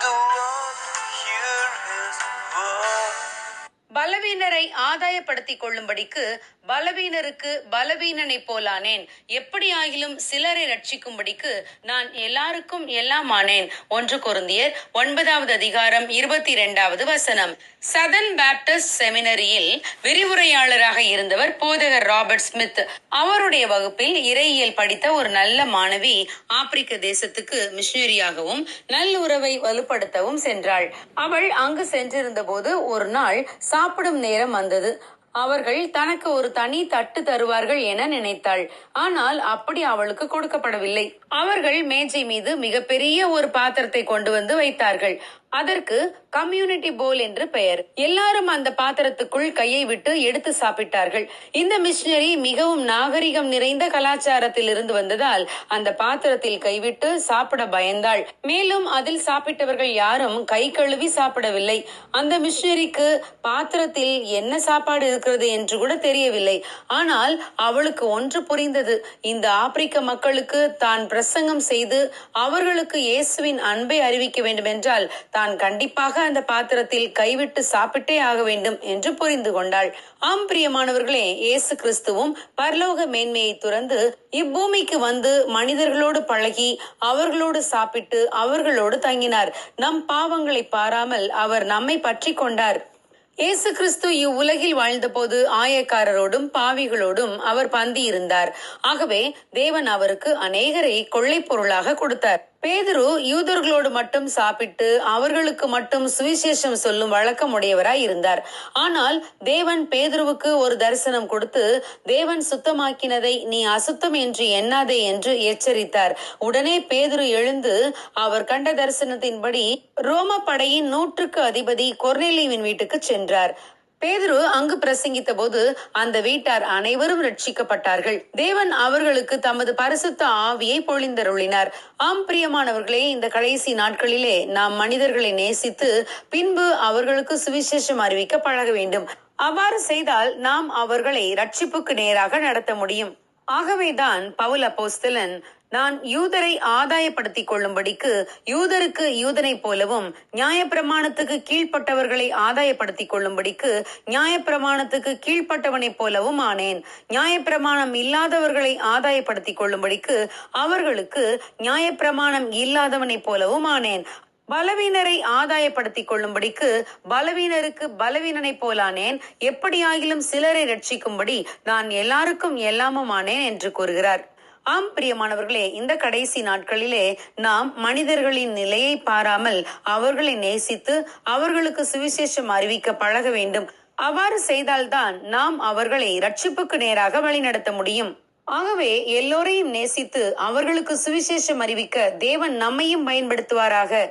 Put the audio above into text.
tú. பலவீனரை ஆதாயப்படுத்திக் கொள்ளும்படிக்கு பலவீனருக்கு பலவீனனை போலானேன். எப்படி ஆகிலும் சிலரை ரட்சிக்கும்படிக்கு நான் எல்லாருக்கும் எல்லாம் ஆனேன் ஒன்று கொருந்தியர் ஒன்பதாவது அதிகாரம் இருபத்தி இரண்டாவது வசனம். சதன் பேப்டிஸ்ட் செமினரியில் விரிவுரையாளராக இருந்தவர் போதகர் ராபர்ட் ஸ்மித். அவருடைய வகுப்பில் இறையியல் படித்த ஒரு நல்ல மாணவி ஆப்பிரிக்க தேசத்துக்கு மிஷினரியாகவும் நல்லுறவை வலுப்படுத்தவும் சென்றாள். அவள் அங்கு சென்றிருந்த போது ஒரு நாள் சாப்பிட சாப்பிடும் நேரம் வந்தது. அவர்கள் தனக்கு ஒரு தனி தட்டு தருவார்கள் என நினைத்தாள். ஆனால் அப்படி அவளுக்கு கொடுக்கப்படவில்லை. அவர்கள் மேஜை மீது மிகப்பெரிய ஒரு பாத்திரத்தை கொண்டு வந்து வைத்தார்கள். அதற்கு கம்யூனிட்டி போல் என்று பெயர். எல்லாரும் அந்த பாத்திரத்துக்குள் கையை விட்டு எடுத்து சாப்பிட்டார்கள். இந்த மிஷினரி மிகவும் நாகரிகம் நிறைந்த கலாச்சாரத்தில் இருந்து வந்ததால் அந்த பாத்திரத்தில் கைவிட்டு சாப்பிட பயந்தாள். மேலும் அதில் சாப்பிட்டவர்கள் யாரும் கை கழுவி சாப்பிடவில்லை. அந்த மிஷினரிக்கு பாத்திரத்தில் என்ன சாப்பாடு இருக்கிறது என்று கூட தெரியவில்லை. ஆனால் அவளுக்கு ஒன்று புரிந்தது. இந்த ஆப்பிரிக்க மக்களுக்கு தான் பிரசங்கம் செய்து அவர்களுக்கு இயேசுவின் அன்பை அறிவிக்க வேண்டும் என்றால் தான் கண்டிப்பாக அந்த பாத்திரத்தில் கைவிட்டு சாப்பிட்டே ஆக வேண்டும் என்று புரிந்து கொண்டாள். ஆம் பிரியமானவர்களே இயேசு கிறிஸ்துவும் பரலோக மேன்மையை துறந்து இப்பூமிக்கு வந்து மனிதர்களோடு பழகி அவர்களோடு சாப்பிட்டு அவர்களோடு தங்கினார். நம் பாவங்களை பாராமல் அவர் நம்மை பற்றி கொண்டார். இயேசு கிறிஸ்து இவ்வுலகில் வாழ்ந்தபோது ஆயக்காரரோடும் பாவிகளோடும் அவர் பந்தி இருந்தார் ஆகவே தேவன் அவருக்கு அநேகரை கொள்ளை பொருளாக கொடுத்தார். பேதுரு யூதர்களோடு மட்டும் சாப்பிட்டு அவர்களுக்கு மட்டும் சுவிசேஷம் சொல்லும் வழக்கம் உடையவராய் இருந்தார். ஆனால் தேவன் பேதுருவுக்கு ஒரு தரிசனம் கொடுத்து தேவன் சுத்தமாக்கினதை நீ அசுத்தம் என்று எண்ணாதே என்று எச்சரித்தார். உடனே பேதுரு எழுந்து அவர் கண்ட தரிசனத்தின்படி ரோம படையின் நூற்றுக்கு அதிபதி கொர்நேலியுவின் வீட்டுக்கு சென்றார். பேதுரு அங்கு பிரசங்கித்த போது அந்த வீட்டார் அனைவரும் ரட்சிக்கப்பட்டார்கள். தேவன் அவர்களுக்கு தமது பரிசுத்த ஆவியை பொழிந்தருளினார். ஆம் பிரியமானவர்களே இந்த கடைசி நாட்களிலே நாம் மனிதர்களை நேசித்து பின்பு அவர்களுக்கு சுவிசேஷம் அறிவிக்க பழக வேண்டும். அவ்வாறு செய்தால் நாம் அவர்களை ரட்சிப்புக்கு நேராக நடத்த முடியும். ஆகவேதான் பவுல் அப்போஸ்தலன் நான் யூதரை ஆதாயப்படுத்திக் கொள்ளும்படிக்கு யூதருக்கு யூதனைப் போலவும் நியாயப்பிரமாணத்துக்கு கீழ்ப்பட்டவர்களை ஆதாயப்படுத்திக் கொள்ளும்படிக்கு நியாயப்பிரமாணத்துக்கு கீழ்ப்பட்டவனைப் போலவும் ஆனேன். நியாயப்பிரமாணம் இல்லாதவர்களை ஆதாயப்படுத்திக் கொள்ளும்படிக்கு அவர்களுக்கு நியாயப்பிரமாணம் இல்லாதவனைப் போலவும் ஆனேன். பலவீனரை ஆதாயப்படுத்திக் கொள்ளும்படிக்கு பலவீனருக்கு பலவீனனை போலானேன். எப்படியாகிலும் சிலரை ரட்சிக்கும்படி நான் எல்லாருக்கும் எல்லாமும் ஆனேன் என்று கூறுகிறார். ஆம் பிரியமானவர்களே இந்த கடைசி நாட்களிலே நாம் மனிதர்களின் நிலையை பாராமல் அவர்களை நேசித்து அவர்களுக்கு சுவிசேஷம் அறிவிக்க பழக வேண்டும். அவ்வாறு செய்தால்தான் நாம் அவர்களை ரட்சிப்புக்கு நேராக வழிநடத்த முடியும். ஆகவே எல்லோரையும் நேசித்து அவர்களுக்கு சுவிசேஷம் அறிவிக்க தேவன் நம்மையும் பயன்படுத்துவாராக.